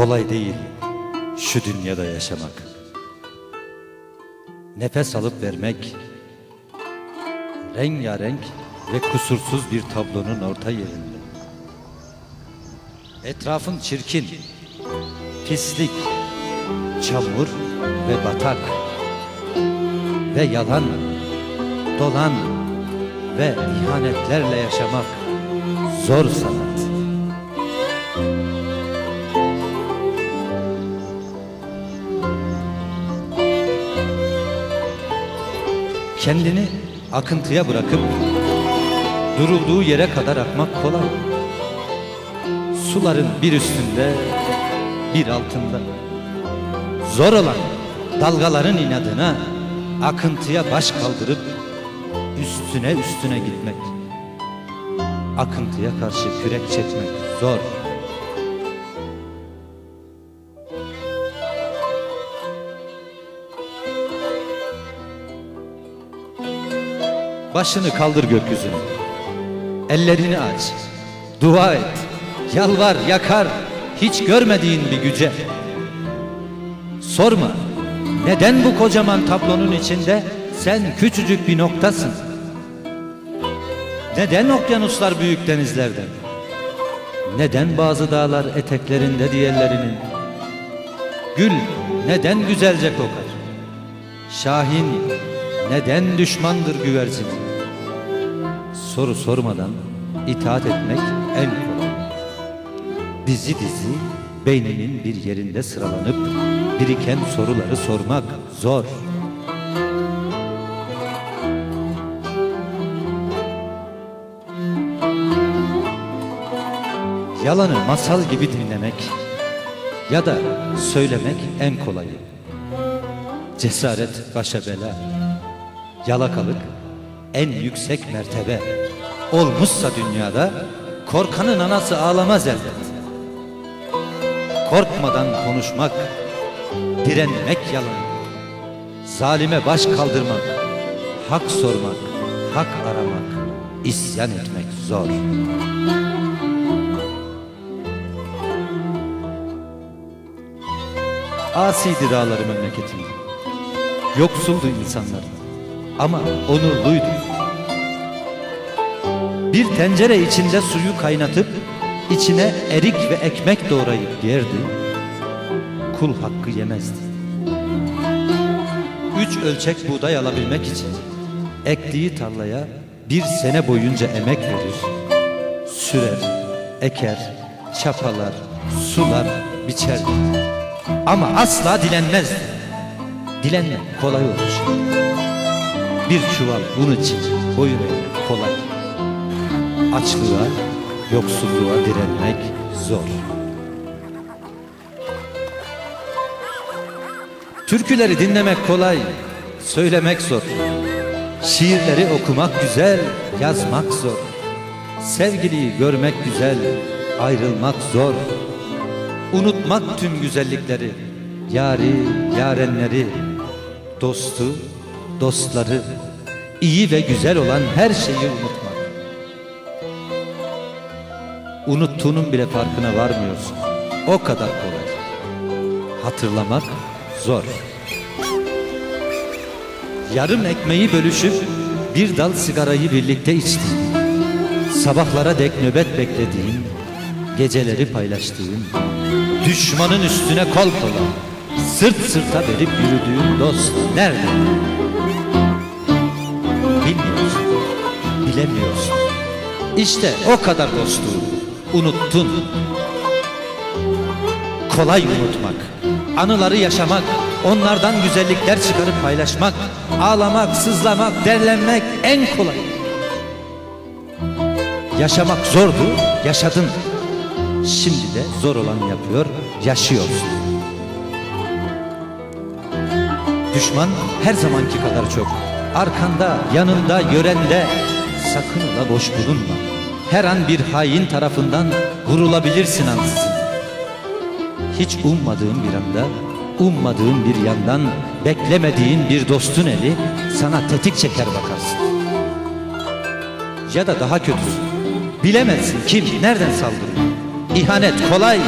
Kolay değil şu dünyada yaşamak. Nefes alıp vermek, rengarenk ve kusursuz bir tablonun orta yerinde. Etrafın çirkin, pislik, çamur ve batak ve yalan, dolan ve ihanetlerle yaşamak zor sanat. Kendini akıntıya bırakıp durulduğu yere kadar akmak kolay. Suların bir üstünde, bir altında. Zor olan dalgaların inadına akıntıya baş kaldırıp üstüne üstüne gitmek. Akıntıya karşı kürek çekmek zor. Başını kaldır gökyüzüne. Ellerini aç. Dua et. Yalvar, yakar. Hiç görmediğin bir güce. Sorma. Neden bu kocaman tablonun içinde sen küçücük bir noktasın? Neden okyanuslar büyük denizlerden? Neden bazı dağlar eteklerinde diğerlerinin? Gül neden güzelce kokar? Şahin neden düşmandır güvercin? Soru sormadan itaat etmek en kolay. Dizi dizi beyninin bir yerinde sıralanıp biriken soruları sormak zor. Yalanı masal gibi dinlemek ya da söylemek en kolayı. Cesaret başa bela, yalakalık en yüksek mertebe. Olmuşsa dünyada korkanın anası ağlamaz elbet. Korkmadan konuşmak, direnmek yalan. Zalime baş kaldırmak, hak sormak, hak aramak, isyan etmek zor. Asiydi dağları memleketinde. Yoksuldu insanlar ama onurluydu. Bir tencere içinde suyu kaynatıp içine erik ve ekmek doğrayıp yerdi. Kul hakkı yemezdi. Üç ölçek buğday alabilmek için ektiği tarlaya bir sene boyunca emek verir. Sürer, eker, çapalar, sular, biçerdi. Ama asla dilenmezdi. Dilenmek kolay olur. Bir çuval un için boyun eğmek kolay. Açlığa, yoksulluğa direnmek zor. Türküleri dinlemek kolay, söylemek zor. Şiirleri okumak güzel, yazmak zor. Sevgiliyi görmek güzel, ayrılmak zor. Unutmak tüm güzellikleri, yari, yarenleri, dostu, dostları, iyi ve güzel olan her şeyi unutmak. Unuttuğunun bile farkına varmıyorsun. O kadar kolay. Hatırlamak zor. Yarım ekmeği bölüşüp bir dal sigarayı birlikte içtiğin, sabahlara dek nöbet beklediğin, geceleri paylaştığın, düşmanın üstüne kol kola, sırt sırta verip yürüdüğün dost nerede? Bilemiyorsun. İşte o kadar dostluğu unuttun. Kolay unutmak, anıları yaşamak, onlardan güzellikler çıkarıp paylaşmak, ağlamak, sızlamak, derlenmek en kolay. Yaşamak zordu, yaşadın. Şimdi de zor olan yapıyor, yaşıyorsun. Düşman her zamanki kadar çok. Arkanda, yanında, yörende Sakın ola boş bulunma. Her an bir hain tarafından vurulabilirsin ansızın. Hiç ummadığın bir anda, ummadığın bir yandan, beklemediğin bir dostun eli sana tetik çeker bakarsın. Ya da daha kötüsü, bilemezsin kim, nereden saldırıyor. İhanet kolay,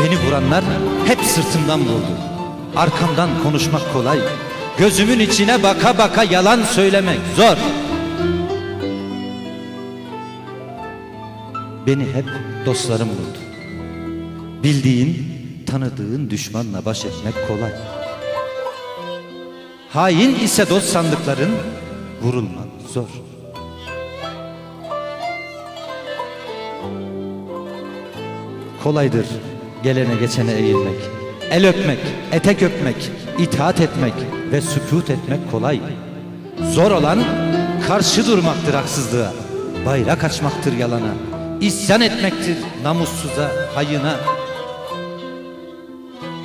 Beni vuranlar hep sırtımdan vurdu. Arkamdan konuşmak kolay. Gözümün içine baka baka yalan söylemek zor. Beni hep dostlarım vurdu. Bildiğin, tanıdığın düşmanla baş etmek kolay. Hain ise dost sandıkların vurulmak zor. Kolaydır gelene geçene eğilmek, el öpmek, etek öpmek, itaat etmek ve sükut etmek kolay. Zor olan karşı durmaktır haksızlığa, bayrak açmaktır yalana, isyan etmektir namussuza, hayına.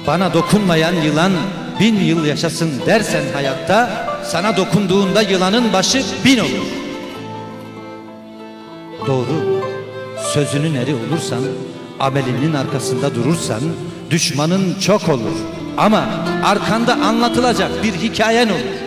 Bana dokunmayan yılan bin yıl yaşasın dersen hayatta, sana dokunduğunda yılanın başı bin olur. Doğru, sözünün eri olursan, amelinin arkasında durursan, düşmanın çok olur. Ama arkanda anlatılacak bir hikayen olur.